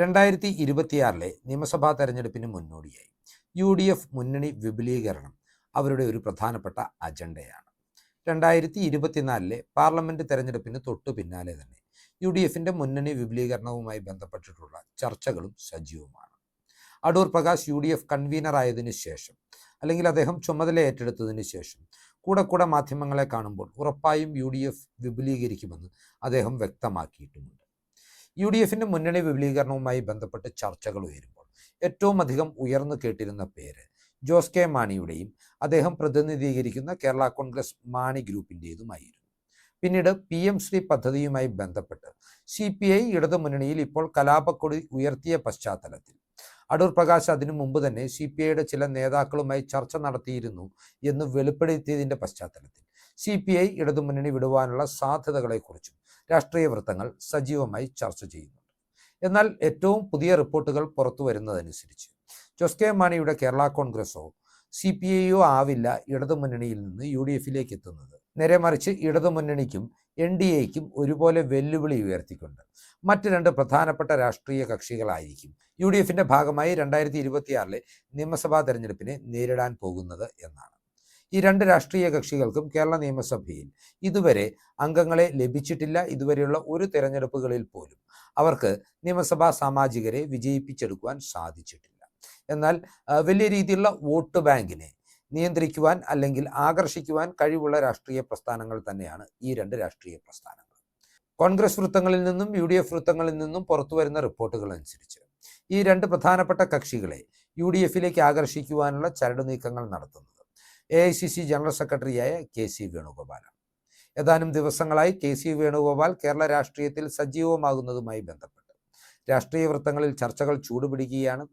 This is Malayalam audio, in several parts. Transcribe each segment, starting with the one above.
രണ്ടായിരത്തി ഇരുപത്തിയാറിലെ നിയമസഭാ തെരഞ്ഞെടുപ്പിന് മുന്നോടിയായി. യു ഡി എഫ് മുന്നണി വിപുലീകരണം അവരുടെ ഒരു പ്രധാനപ്പെട്ട അജണ്ടയാണ്. രണ്ടായിരത്തി ഇരുപത്തിനാലിലെ പാർലമെന്റ് തെരഞ്ഞെടുപ്പിന് തൊട്ടു പിന്നാലെ തന്നെ യു ഡി എഫിന്റെ മുന്നണി വിപുലീകരണവുമായി ബന്ധപ്പെട്ടിട്ടുള്ള ചർച്ചകളും സജീവമാണ്. Adoor Prakash U D F കൺവീനറായതിനു ശേഷം അല്ലെങ്കിൽ അദ്ദേഹം ചുമതല ഏറ്റെടുത്തതിന് ശേഷം കൂടെ കൂടെ മാധ്യമങ്ങളെ കാണുമ്പോൾ ഉറപ്പായും യു ഡി എഫ് വിപുലീകരിക്കുമെന്ന് അദ്ദേഹം വ്യക്തമാക്കിയിട്ടുമുണ്ട്. യു ഡി എഫിന്റെ മുന്നണി വിപുലീകരണവുമായി ബന്ധപ്പെട്ട് ചർച്ചകൾ ഉയരുമ്പോൾ ഏറ്റവും അധികം ഉയർന്നു കേട്ടിരുന്ന പേര് ജോസ് കെ മാണിയുടെയും അദ്ദേഹം പ്രതിനിധീകരിക്കുന്ന കേരള കോൺഗ്രസ് മാണി ഗ്രൂപ്പിന്റെതുമായിരുന്നു പിന്നീട് പി എം ശ്രീ പദ്ധതിയുമായി ബന്ധപ്പെട്ട് സി പി ഐ ഇടതുമുന്നണിയിൽ ഇപ്പോൾ കലാപക്കൊടി ഉയർത്തിയ പശ്ചാത്തലത്തിൽ. അടൂർ പ്രകാശ് അതിനു മുമ്പ് തന്നെ സി പി ഐയുടെ ചില നേതാക്കളുമായി ചർച്ച നടത്തിയിരുന്നു എന്ന് വെളിപ്പെടുത്തിയതിന്റെ പശ്ചാത്തലത്തിൽ. സി പി ഐ ഇടതുമുന്നണി വിടുവാനുള്ള സാധ്യതകളെക്കുറിച്ചും രാഷ്ട്രീയ വൃത്തങ്ങൾ സജീവമായി ചർച്ച ചെയ്യുന്നുണ്ട്. എന്നാൽ ഏറ്റവും പുതിയ റിപ്പോർട്ടുകൾ പുറത്തു വരുന്നതനുസരിച്ച് ജോസ് കെ മാണിയുടെ കേരള കോൺഗ്രസോ സി പി ഐയോ ആവില്ല ഇടതുമുന്നണിയിൽ നിന്ന് യു ഡി എഫിലേക്ക് എത്തുന്നത്. നേരെ മറിച്ച് ഇടതുമുന്നണിക്കും എൻ ഡി എക്കും ഒരുപോലെ വെല്ലുവിളി ഉയർത്തിക്കൊണ്ട് മറ്റ് രണ്ട് പ്രധാനപ്പെട്ട രാഷ്ട്രീയ കക്ഷികളായിരിക്കും യു ഡി എഫിന്റെ ഭാഗമായി രണ്ടായിരത്തി ഇരുപത്തിയാറിലെ നിയമസഭാ തെരഞ്ഞെടുപ്പിനെ നേരിടാൻ പോകുന്നത് എന്നാണ്. ഈ രണ്ട് രാഷ്ട്രീയ കക്ഷികൾക്കും കേരള നിയമസഭയിൽ ഇതുവരെ അംഗങ്ങളെ ലഭിച്ചിട്ടില്ല. ഇതുവരെയുള്ള ഒരു തെരഞ്ഞെടുപ്പുകളിൽ പോലും അവർക്ക് നിയമസഭാ സാമാജികരെ വിജയിപ്പിച്ചെടുക്കുവാൻ സാധിച്ചിട്ടില്ല. എന്നാൽ വലിയ രീതിയിലുള്ള വോട്ട് ബാങ്കിനെ നിയന്ത്രിക്കുവാൻ അല്ലെങ്കിൽ ആകർഷിക്കുവാൻ കഴിവുള്ള രാഷ്ട്രീയ പ്രസ്ഥാനങ്ങൾ തന്നെയാണ് ഈ രണ്ട് രാഷ്ട്രീയ പ്രസ്ഥാനങ്ങൾ. കോൺഗ്രസ് വൃത്തങ്ങളിൽ നിന്നും യു ഡി എഫ് വൃത്തങ്ങളിൽ നിന്നും പുറത്തു വരുന്ന റിപ്പോർട്ടുകൾ അനുസരിച്ച് ഈ രണ്ട് പ്രധാനപ്പെട്ട കക്ഷികളെ യു ഡി എഫിലേക്ക് ആകർഷിക്കുവാനുള്ള ചരട് നീക്കങ്ങൾ നടത്തുന്നത് A I C C general സെക്രട്ടറിയായ കെ സി വേണുഗോപാലാണ് ഏതാനും ദിവസങ്ങളായി കെ സി വേണുഗോപാൽ കേരള രാഷ്ട്രീയത്തിൽ സജീവമാകുന്നതുമായി ബന്ധപ്പെട്ട്. രാഷ്ട്രീയ വൃത്തങ്ങളിൽ ചർച്ചകൾ ചൂടുപിടിക്കുകയാണ്.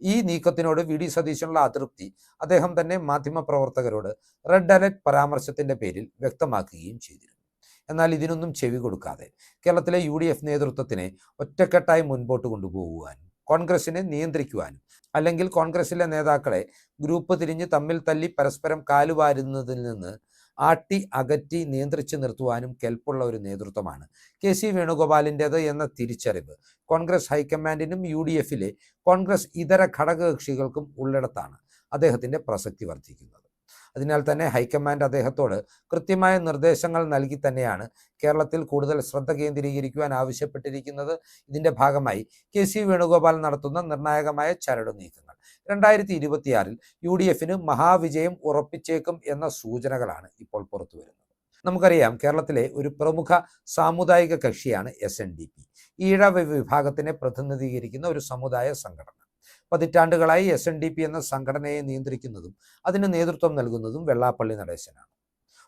ഈ നീക്കത്തിനോട് വി ഡി സതീശനുള്ള അതൃപ്തി അദ്ദേഹം തന്നെ മാധ്യമപ്രവർത്തകരോട് റെഡ് അലർട്ട് പരാമർശത്തിന്റെ പേരിൽ വ്യക്തമാക്കുകയും ചെയ്തിരുന്നു. എന്നാൽ ഇതിനൊന്നും ചെവി കൊടുക്കാതെ കേരളത്തിലെ യു നേതൃത്വത്തിനെ ഒറ്റക്കെട്ടായി മുൻപോട്ട് കൊണ്ടുപോകുവാനും കോൺഗ്രസിനെ നിയന്ത്രിക്കുവാനും അല്ലെങ്കിൽ കോൺഗ്രസിലെ നേതാക്കളെ ഗ്രൂപ്പ് തിരിഞ്ഞ് തമ്മിൽ തല്ലി പരസ്പരം കാലുവാരുന്നതിൽ നിന്ന് ആട്ടി അകറ്റി നിയന്ത്രിച്ചു നിർത്തുവാനും കെൽപ്പുള്ള ഒരു നേതൃത്വമാണ്. കെ സി വേണുഗോപാലിന്റെത് എന്ന തിരിച്ചറിവ് കോൺഗ്രസ് ഹൈക്കമാൻഡിനും യു ഡി എഫിലെ കോൺഗ്രസ് ഇതര ഘടകകക്ഷികൾക്കും ഉള്ളിടത്താണ് അദ്ദേഹത്തിന്റെ പ്രസക്തി വർദ്ധിക്കുന്നത്. അതിനാൽ തന്നെ ഹൈക്കമാൻഡ് അദ്ദേഹത്തോട് കൃത്യമായ നിർദ്ദേശങ്ങൾ നൽകി തന്നെയാണ് കേരളത്തിൽ കൂടുതൽ ശ്രദ്ധ കേന്ദ്രീകരിക്കുവാൻ ആവശ്യപ്പെട്ടിരിക്കുന്നത്. ഇതിന്റെ ഭാഗമായി കെ സി വേണുഗോപാൽ നടത്തുന്ന നിർണായകമായ ചരട് നീക്കങ്ങൾ. രണ്ടായിരത്തി ഇരുപത്തിയാറിൽ യു ഡി എഫിന് മഹാവിജയം ഉറപ്പിച്ചേക്കും എന്ന സൂചനകളാണ് ഇപ്പോൾ പുറത്തു വരുന്നത്. നമുക്കറിയാം കേരളത്തിലെ ഒരു പ്രമുഖ സാമുദായിക കക്ഷിയാണ് S N D P. Ezhava വിഭാഗത്തിനെ പ്രതിനിധീകരിക്കുന്ന ഒരു സമുദായ സംഘടന. പതിറ്റാണ്ടുകളായി എസ് എൻ ഡി പി എന്ന സംഘടനയെ നിയന്ത്രിക്കുന്നതും അതിന് നേതൃത്വം നൽകുന്നതും വെള്ളാപ്പള്ളി നടേശനാണ്.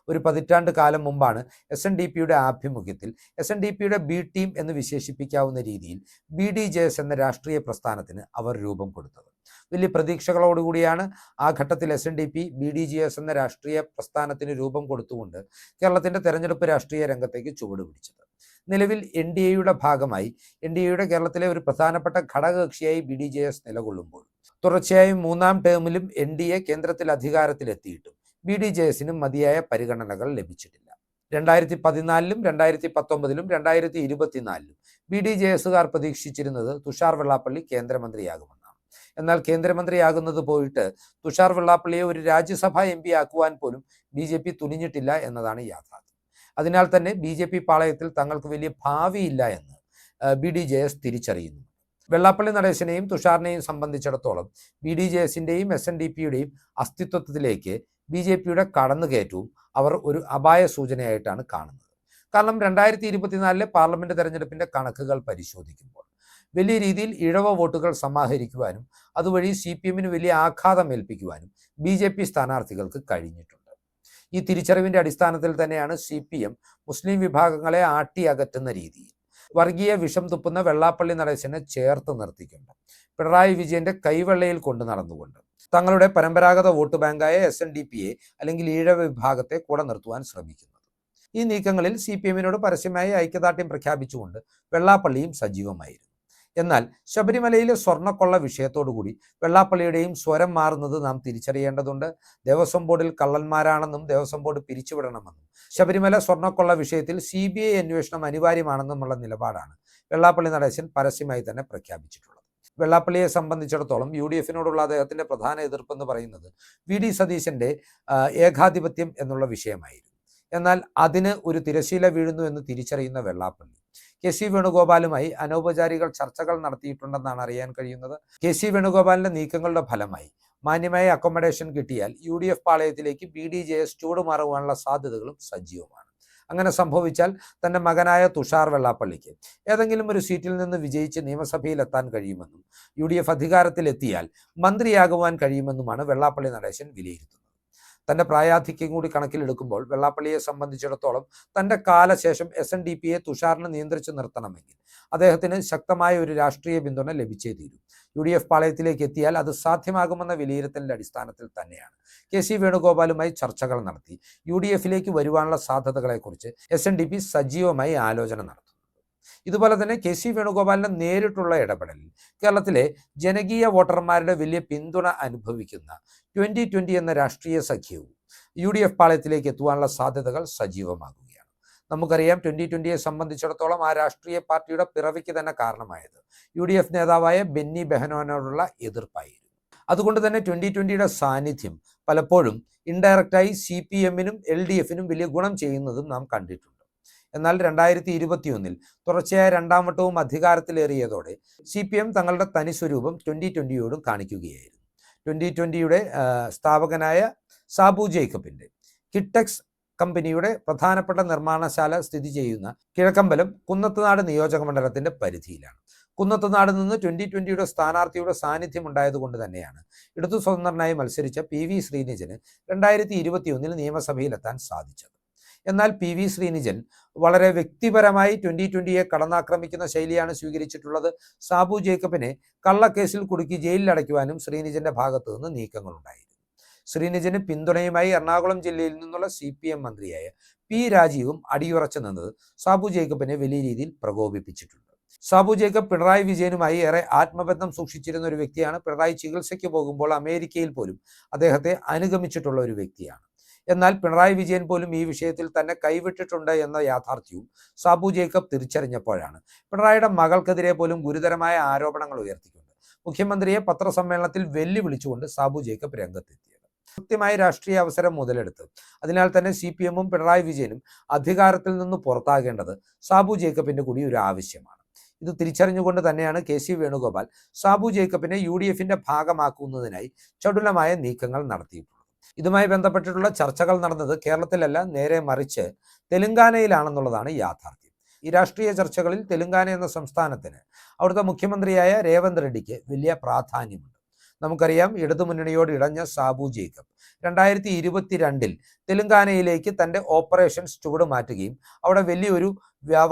ഒരു പതിറ്റാണ്ട് കാലം മുമ്പാണ് എസ് എൻ ഡി പിയുടെ ആഭിമുഖ്യത്തിൽ എസ് എൻ ഡി പിയുടെ ബി ടീം എന്ന് വിശേഷിപ്പിക്കാവുന്ന രീതിയിൽ ബി ഡി ജെ എസ് എന്ന രാഷ്ട്രീയ പ്രസ്ഥാനത്തിന് അവർ രൂപം കൊടുത്തത്. വലിയ പ്രതീക്ഷകളോടുകൂടിയാണ് ആ ഘട്ടത്തിൽ S N D P B D G S എന്ന രാഷ്ട്രീയ പ്രസ്ഥാനത്തിന് രൂപം കൊടുത്തുകൊണ്ട് കേരളത്തിന്റെ തെരഞ്ഞെടുപ്പ് രാഷ്ട്രീയ രംഗത്തേക്ക് ചുവട് പിടിച്ചത്. നിലവിൽ എൻ ഡി എയുടെ ഭാഗമായി എൻ ഡി എയുടെ കേരളത്തിലെ ഒരു പ്രധാനപ്പെട്ട ഘടകകക്ഷിയായി ബി ഡി ജെ എസ് നിലകൊള്ളുമ്പോൾ തുടർച്ചയായും മൂന്നാം ടേമിലും എൻ ഡി എ കേന്ദ്രത്തിൽ അധികാരത്തിലെത്തിയിട്ടും ബി ഡി ജെ എസിനും മതിയായ പരിഗണനകൾ ലഭിച്ചിട്ടില്ല. രണ്ടായിരത്തി പതിനാലിലും രണ്ടായിരത്തി പത്തൊമ്പതിലും രണ്ടായിരത്തി ഇരുപത്തിനാലിലും ബി ഡി ജെ എസുകാർ പ്രതീക്ഷിച്ചിരുന്നത് തുഷാർ വെള്ളാപ്പള്ളി കേന്ദ്രമന്ത്രിയാകുമെന്നാണ്. എന്നാൽ കേന്ദ്രമന്ത്രിയാകുന്നത് പോയിട്ട് തുഷാർ വെള്ളാപ്പള്ളിയെ ഒരു രാജ്യസഭാ എം പി ആക്കുവാൻ പോലും ബി ജെ പി തുനിഞ്ഞിട്ടില്ല എന്നതാണ് യാഥാർത്ഥ്യം. അതിനാൽ തന്നെ ബി ജെ പി പാളയത്തിൽ തങ്ങൾക്ക് വലിയ ഭാവിയില്ല എന്ന് ബി ഡി ജെ എസ് തിരിച്ചറിയുന്നു. വെള്ളാപ്പള്ളി നടേശനെയും തുഷാറിനെയും സംബന്ധിച്ചിടത്തോളം ബി ഡി ജെ എസിന്റെയും എസ് എൻ ഡി പിയുടെയും അസ്തിത്വത്തിലേക്ക് ബി ജെ പിയുടെ കടന്നുകയറ്റവും അവർ ഒരു അപായ സൂചനയായിട്ടാണ് കാണുന്നത്. കാരണം രണ്ടായിരത്തി ഇരുപത്തിനാലിലെ പാർലമെന്റ് തെരഞ്ഞെടുപ്പിന്റെ കണക്കുകൾ പരിശോധിക്കുമ്പോൾ വലിയ രീതിയിൽ ഇഴവ വോട്ടുകൾ സമാഹരിക്കുവാനും അതുവഴി സി പി എമ്മിന് വലിയ ആഘാതം ഏൽപ്പിക്കുവാനും ബി ജെ പി സ്ഥാനാർത്ഥികൾക്ക് കഴിഞ്ഞിട്ടുണ്ട്. ഈ തിരിച്ചറിവിന്റെ അടിസ്ഥാനത്തിൽ തന്നെയാണ് സി പി എം മുസ്ലിം വിഭാഗങ്ങളെ ആട്ടി അകറ്റുന്ന രീതിയിൽ വർഗീയ വിഷം തുപ്പുന്ന വെള്ളാപ്പള്ളി നടേശനെ ചേർത്ത് നിർത്തിക്കൊണ്ട് പിണറായി വിജയന്റെ കൈവെള്ളയിൽ കൊണ്ടു നടന്നുകൊണ്ട് തങ്ങളുടെ പരമ്പരാഗത വോട്ട് ബാങ്കായ എസ് എൻ ഡി പിയെ അല്ലെങ്കിൽ ഈഴ വിഭാഗത്തെ കൂടെ നിർത്തുവാൻ ശ്രമിക്കുന്നത്. ഈ നീക്കങ്ങളിൽ സി പി എമ്മിനോട് പരസ്യമായി ഐക്യദാർഢ്യം പ്രഖ്യാപിച്ചുകൊണ്ട് വെള്ളാപ്പള്ളിയും സജീവമായിരുന്നു. എന്നാൽ ശബരിമലയിലെ സ്വർണക്കൊള്ള വിഷയത്തോടുകൂടി വെള്ളാപ്പള്ളിയുടെയും സ്വരം മാറുന്നത് നാം തിരിച്ചറിയേണ്ടതുണ്ട്. ദേവസ്വം ബോർഡിൽ കള്ളന്മാരാണെന്നും ദേവസ്വം ബോർഡ് പിരിച്ചുവിടണമെന്നും. ശബരിമല സ്വർണക്കൊള്ള വിഷയത്തിൽ സി ബി ഐ അന്വേഷണം അനിവാര്യമാണെന്നുമുള്ള നിലപാടാണ് വെള്ളാപ്പള്ളി നടേശൻ പരസ്യമായി തന്നെ പ്രഖ്യാപിച്ചിട്ടുള്ളത്. വെള്ളാപ്പള്ളിയെ സംബന്ധിച്ചിടത്തോളം യു ഡി എഫിനോടുള്ള അദ്ദേഹത്തിന്റെ പ്രധാന എതിർപ്പെന്ന് പറയുന്നത് വി ഡി സതീശന്റെ ഏകാധിപത്യം എന്നുള്ള വിഷയമായിരുന്നു. എന്നാൽ അതിന് ഒരു തിരശീല വീഴുന്നു എന്ന് തിരിച്ചറിയുന്ന വെള്ളാപ്പള്ളി കെ സി വേണുഗോപാലുമായി അനൗപചാരിക ചർച്ചകൾ നടത്തിയിട്ടുണ്ടെന്നാണ് അറിയാൻ കഴിയുന്നത്. കെ സി വേണുഗോപാലിന്റെ നീക്കങ്ങളുടെ ഫലമായി മാന്യമായ അക്കോമഡേഷൻ കിട്ടിയാൽ യു ഡി എഫ് പാളയത്തിലേക്ക് ബി ഡി ജെ എസ് ചൂടുമാറുവാനുള്ള സാധ്യതകളും സജീവമാണ്. അങ്ങനെ സംഭവിച്ചാൽ തന്റെ മകനായ തുഷാർ വെള്ളാപ്പള്ളിക്ക് ഏതെങ്കിലും ഒരു സീറ്റിൽ നിന്ന് വിജയിച്ച് നിയമസഭയിൽ എത്താൻ കഴിയുമെന്നും യു ഡി എഫ് അധികാരത്തിലെത്തിയാൽ മന്ത്രിയാകുവാൻ കഴിയുമെന്നുമാണ് വെള്ളാപ്പള്ളി നടേശൻ വിലയിരുത്തുന്നത്. തന്റെ പ്രായാധിക്യം കൂടി കണക്കിലെടുക്കുമ്പോൾ വെള്ളാപ്പള്ളിയെ സംബന്ധിച്ചിടത്തോളം തന്റെ കാലശേഷം എസ് എൻ ഡി പിയെ തുഷാറിന് നിയന്ത്രിച്ചു നിർത്തണമെങ്കിൽ അദ്ദേഹത്തിന് ശക്തമായ ഒരു രാഷ്ട്രീയ പിന്തുണ ലഭിച്ചേ തീരും. യു ഡി എഫ് പാളയത്തിലേക്ക് എത്തിയാൽ അത് സാധ്യമാകുമെന്ന വിലയിരുത്തലിന്റെ അടിസ്ഥാനത്തിൽ തന്നെയാണ്. കെ സി വേണുഗോപാലുമായി ചർച്ചകൾ നടത്തി. യു ഡി എഫിലേക്ക് വരുവാനുള്ള സാധ്യതകളെക്കുറിച്ച് എസ് എൻ ഡി പി സജീവമായി ആലോചന നടത്തുന്നത് ഇതുപോലെ തന്നെ കെ സി വേണുഗോപാലിന്റെ നേരിട്ടുള്ള ഇടപെടലിൽ കേരളത്തിലെ ജനകീയ വോട്ടർമാരുടെ വലിയ പിന്തുണ അനുഭവിക്കുന്ന ട്വന്റി ട്വന്റി എന്ന രാഷ്ട്രീയ സഖ്യവും യു ഡി എഫ് പാളയത്തിലേക്ക് എത്തുവാനുള്ള സാധ്യതകൾ സജീവമാകുകയാണ്. നമുക്കറിയാം ട്വന്റി ട്വന്റിയെ സംബന്ധിച്ചിടത്തോളം ആ രാഷ്ട്രീയ പാർട്ടിയുടെ പിറവിക്ക് തന്നെ കാരണമായത് യു ഡി എഫ് നേതാവായ ബെന്നി ബെഹനോനോടുള്ള എതിർപ്പായിരുന്നു. അതുകൊണ്ട് തന്നെ ട്വന്റി ട്വന്റിയുടെ സാന്നിധ്യം പലപ്പോഴും ഇൻഡയറക്റ്റായി സി പി എമ്മിനും എൽ ഡി എഫിനും വലിയ ഗുണം ചെയ്യുന്നതും നാം കണ്ടിട്ടുണ്ട്. എന്നാൽ രണ്ടായിരത്തി ഇരുപത്തിയൊന്നിൽ തുടർച്ചയായ രണ്ടാം വട്ടവും അധികാരത്തിലേറിയതോടെ സി പി എം തങ്ങളുടെ തനി സ്വരൂപം ട്വന്റി ട്വന്റിയോടും കാണിക്കുകയായിരുന്നു. ട്വന്റി ട്വന്റിയുടെ സ്ഥാപകനായ സാബു ജേക്കബിന്റെ കിറ്റക്സ് കമ്പനിയുടെ പ്രധാനപ്പെട്ട നിർമ്മാണശാല സ്ഥിതി ചെയ്യുന്ന കിഴക്കമ്പലം കുന്നത്തുനാട് നിയോജക മണ്ഡലത്തിന്റെ പരിധിയിലാണ്. കുന്നത്തുനാട് നിന്ന് ട്വന്റി ട്വന്റിയുടെ സ്ഥാനാർത്ഥിയുടെ സാന്നിധ്യം ഉണ്ടായതുകൊണ്ട് തന്നെയാണ് ഇടതു സ്വതന്ത്രനായി മത്സരിച്ച പി വി ശ്രീനിജന് രണ്ടായിരത്തി ഇരുപത്തിയൊന്നിൽ നിയമസഭയിലെത്താൻ സാധിച്ചത്. എന്നാൽ പി വി ശ്രീനിജൻ വളരെ വ്യക്തിപരമായി ട്വന്റി ട്വന്റിയെ കടന്നാക്രമിക്കുന്ന ശൈലിയാണ് സ്വീകരിച്ചിട്ടുള്ളത്. സാബു ജേക്കബിനെ കള്ളക്കേസിൽ കുടുക്കി ജയിലിൽ അടയ്ക്കുവാനും ശ്രീനിജന്റെ ഭാഗത്തു നിന്ന് നീക്കങ്ങളുണ്ടായിരുന്നു. ശ്രീനിജന് പിന്തുണയുമായി എറണാകുളം ജില്ലയിൽ നിന്നുള്ള സി പി എം മന്ത്രിയായ പി രാജീവും അടിയുറച്ചു നിന്നത് സാബു ജേക്കബിനെ വലിയ രീതിയിൽ പ്രകോപിപ്പിച്ചിട്ടുണ്ട്. സാബു ജേക്കബ് പിണറായി വിജയനുമായി ഏറെ ആത്മബന്ധം സൂക്ഷിച്ചിരുന്ന ഒരു വ്യക്തിയാണ്. പിണറായി ചികിത്സയ്ക്ക് പോകുമ്പോൾ അമേരിക്കയിൽ പോലും അദ്ദേഹത്തെ അനുഗമിച്ചിട്ടുള്ള ഒരു വ്യക്തിയാണ്. എന്നാൽ പിണറായി വിജയൻ പോലും ഈ വിഷയത്തിൽ തന്നെ കൈവിട്ടിട്ടുണ്ട് എന്ന യാഥാർത്ഥ്യവും സാബു ജേക്കബ് തിരിച്ചറിഞ്ഞപ്പോഴാണ്. പിണറായിയുടെ മകൾക്കെതിരെ പോലും ഗുരുതരമായ ആരോപണങ്ങൾ ഉയർത്തിക്കൊണ്ട് മുഖ്യമന്ത്രിയെ പത്രസമ്മേളനത്തിൽ വെല്ലുവിളിച്ചുകൊണ്ട് സാബു ജേക്കബ് രംഗത്തെത്തി കൃത്യമായ രാഷ്ട്രീയ അവസരം മുതലെടുത്ത് അതിനാൽ തന്നെ സി പി എമ്മും പിണറായി വിജയനും അധികാരത്തിൽ നിന്ന് പുറത്താകേണ്ടത് സാബു ജേക്കബിന്റെ കൂടി ഒരു ആവശ്യമാണ്. ഇത് തിരിച്ചറിഞ്ഞുകൊണ്ട് തന്നെയാണ് കെ സി വേണുഗോപാൽ സാബു ജേക്കബിനെ യു ഡി എഫിന്റെ ഭാഗമാക്കുന്നതിനായി ചടുലമായ നീക്കങ്ങൾ നടത്തിയിട്ടുള്ളത്. ഇതുമായി ബന്ധപ്പെട്ടിട്ടുള്ള ചർച്ചകൾ നടന്നത് കേരളത്തിലല്ല നേരെ മറിച്ച് തെലുങ്കാനയിലാണെന്നുള്ളതാണ് യാഥാർത്ഥ്യം. ഈ രാഷ്ട്രീയ ചർച്ചകളിൽ തെലുങ്കാന എന്ന സംസ്ഥാനത്തിന് അവിടുത്തെ മുഖ്യമന്ത്രിയായ രേവന്ത് റെഡ്ഡിക്ക് വലിയ പ്രാധാന്യമുണ്ട്. നമുക്കറിയാം ഇടതുമുന്നണിയോട് ഇടഞ്ഞ സാബു ജേക്കബ് രണ്ടായിരത്തി ഇരുപത്തിരണ്ടിൽ തെലുങ്കാനയിലേക്ക് തന്റെ ഓപ്പറേഷൻ ചുവട് മാറ്റുകയും അവിടെ വലിയൊരു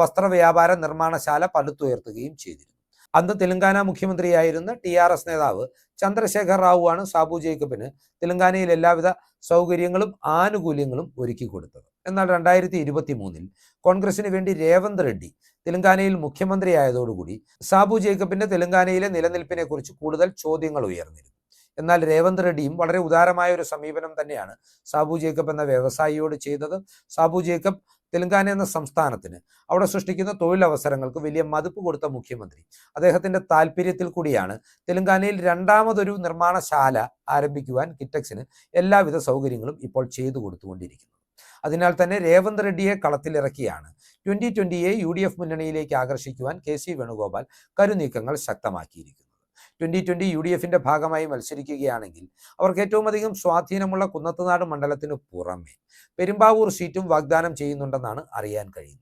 വസ്ത്ര വ്യാപാര നിർമ്മാണശാല പടുത്തുയർത്തുകയും ചെയ്തിരുന്നു. അന്ന് തെലങ്കാന മുഖ്യമന്ത്രിയായിരുന്ന ടി ആർ എസ് നേതാവ് ചന്ദ്രശേഖർ റാവു ആണ് സാബു ജേക്കബിന് തെലങ്കാനയിൽ എല്ലാവിധ സൗകര്യങ്ങളും ആനുകൂല്യങ്ങളും ഒരുക്കി കൊടുത്തത്. എന്നാൽ രണ്ടായിരത്തി ഇരുപത്തി മൂന്നിൽ കോൺഗ്രസിന് വേണ്ടി രേവന്ത് റെഡ്ഡി തെലുങ്കാനയിൽ മുഖ്യമന്ത്രിയായതോടുകൂടി സാബു ജേക്കബിന്റെ തെലങ്കാനയിലെ നിലനിൽപ്പിനെ കുറിച്ച് കൂടുതൽ ചോദ്യങ്ങൾ ഉയർന്നിരുന്നു. എന്നാൽ രേവന്ത് റെഡ്ഡിയും വളരെ ഉദാരമായ ഒരു സമീപനം തന്നെയാണ് സാബു ജേക്കബ് എന്ന വ്യവസായിയോട് ചെയ്തത്. സാബു ജേക്കബ് തെലുങ്കാന എന്ന സംസ്ഥാനത്തിന് അവിടെ സൃഷ്ടിക്കുന്ന തൊഴിലവസരങ്ങൾക്ക് വലിയ മതിപ്പ് കൊടുത്ത മുഖ്യമന്ത്രി. അദ്ദേഹത്തിന്റെ താല്പര്യത്തിൽ കൂടിയാണ് തെലുങ്കാനയിൽ രണ്ടാമതൊരു നിർമ്മാണശാല ആരംഭിക്കുവാൻ കിറ്റക്സിന് എല്ലാവിധ സൗകര്യങ്ങളും ഇപ്പോൾ ചെയ്തു കൊടുത്തുകൊണ്ടിരിക്കുന്നത് അതിനാൽ തന്നെ രേവന്ത് റെഡ്ഡിയെ കളത്തിലിറക്കിയാണ്. ട്വന്റി ട്വന്റിയെ യു ഡി എഫ് മുന്നണിയിലേക്ക് ആകർഷിക്കുവാൻ കെ സി വേണുഗോപാൽ കരുനീക്കങ്ങൾ ശക്തമാക്കിയിരിക്കുന്നത് ട്വന്റി ട്വന്റി യു ഡി എഫിന്റെ ഭാഗമായി മത്സരിക്കുകയാണെങ്കിൽ അവർക്ക് ഏറ്റവും അധികം സ്വാധീനമുള്ള കുന്നത്തുനാട് മണ്ഡലത്തിന് പുറമെ പെരുമ്പാവൂർ സീറ്റും വാഗ്ദാനം ചെയ്യുന്നുണ്ടെന്നാണ് അറിയാൻ കഴിയുന്നത്.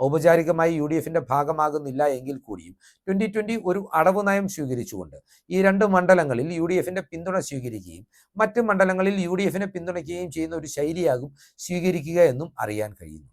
ഔപചാരികമായി യു ഡി എഫിന്റെ ഭാഗമാകുന്നില്ല എങ്കിൽ കൂടിയും ട്വന്റി ട്വന്റി ഒരു അടവ് നയം സ്വീകരിച്ചുകൊണ്ട് ഈ രണ്ട് മണ്ഡലങ്ങളിൽ യു ഡി എഫിന്റെ പിന്തുണ സ്വീകരിക്കുകയും മറ്റ് മണ്ഡലങ്ങളിൽ യു ഡി എഫിനെ പിന്തുണയ്ക്കുകയും ചെയ്യുന്ന ഒരു ശൈലിയാകും സ്വീകരിക്കുക എന്നും അറിയാൻ കഴിയുന്നു.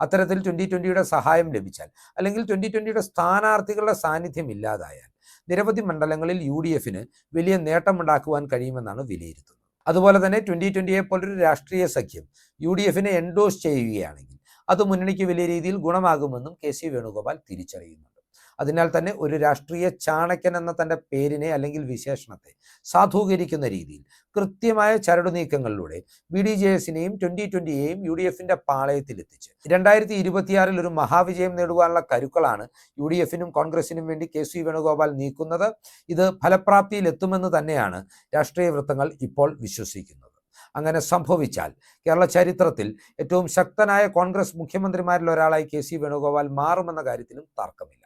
അത്തരത്തിൽ ട്വന്റി ട്വന്റിയുടെ സഹായം ലഭിച്ചാൽ അല്ലെങ്കിൽ ട്വന്റി ട്വന്റിയുടെ സ്ഥാനാർത്ഥികളുടെ സാന്നിധ്യം ഇല്ലാതായാൽ നിരവധി മണ്ഡലങ്ങളിൽ യു ഡി എഫിന് വലിയ നേട്ടമുണ്ടാക്കുവാൻ കഴിയുമെന്നാണ് വിലയിരുത്തുന്നത്. അതുപോലെ തന്നെ ട്വന്റി ട്വന്റിയെ പോലൊരു രാഷ്ട്രീയ സഖ്യം യു ഡി എഫിനെ എൻഡോസ് ചെയ്യുകയാണെങ്കിൽ അത് മുന്നണിക്ക് വലിയ രീതിയിൽ ഗുണമാകുമെന്നും കെ സി വേണുഗോപാൽ തിരിച്ചറിയുന്നുണ്ട് അതിനാൽ തന്നെ ഒരു രാഷ്ട്രീയ ചാണക്യൻ എന്ന തന്റെ പേരിനെ അല്ലെങ്കിൽ വിശേഷണത്തെ സാധൂകരിക്കുന്ന രീതിയിൽ കൃത്യമായ ചരടു നീക്കങ്ങളിലൂടെ ബി ഡി ജെ എസിനെയും ട്വന്റി ട്വന്റിയെയും യു ഡി എഫിന്റെ പാളയത്തിലെത്തിച്ച് രണ്ടായിരത്തി ഇരുപത്തിയാറിൽ ഒരു മഹാവിജയം നേടുവാനുള്ള കരുക്കളാണ് യു ഡി എഫിനും കോൺഗ്രസിനും വേണ്ടി കെ സി വേണുഗോപാൽ നീക്കുന്നത്. ഇത് ഫലപ്രാപ്തിയിലെത്തുമെന്ന് തന്നെയാണ് രാഷ്ട്രീയ വൃത്തങ്ങൾ ഇപ്പോൾ വിശ്വസിക്കുന്നത്. അങ്ങനെ സംഭവിച്ചാൽ കേരള ചരിത്രത്തിൽ ഏറ്റവും ശക്തനായ കോൺഗ്രസ് മുഖ്യമന്ത്രിമാരിൽ ഒരാളായി കെ സി വേണുഗോപാൽ മാറുമെന്ന കാര്യത്തിലും തർക്കമില്ല.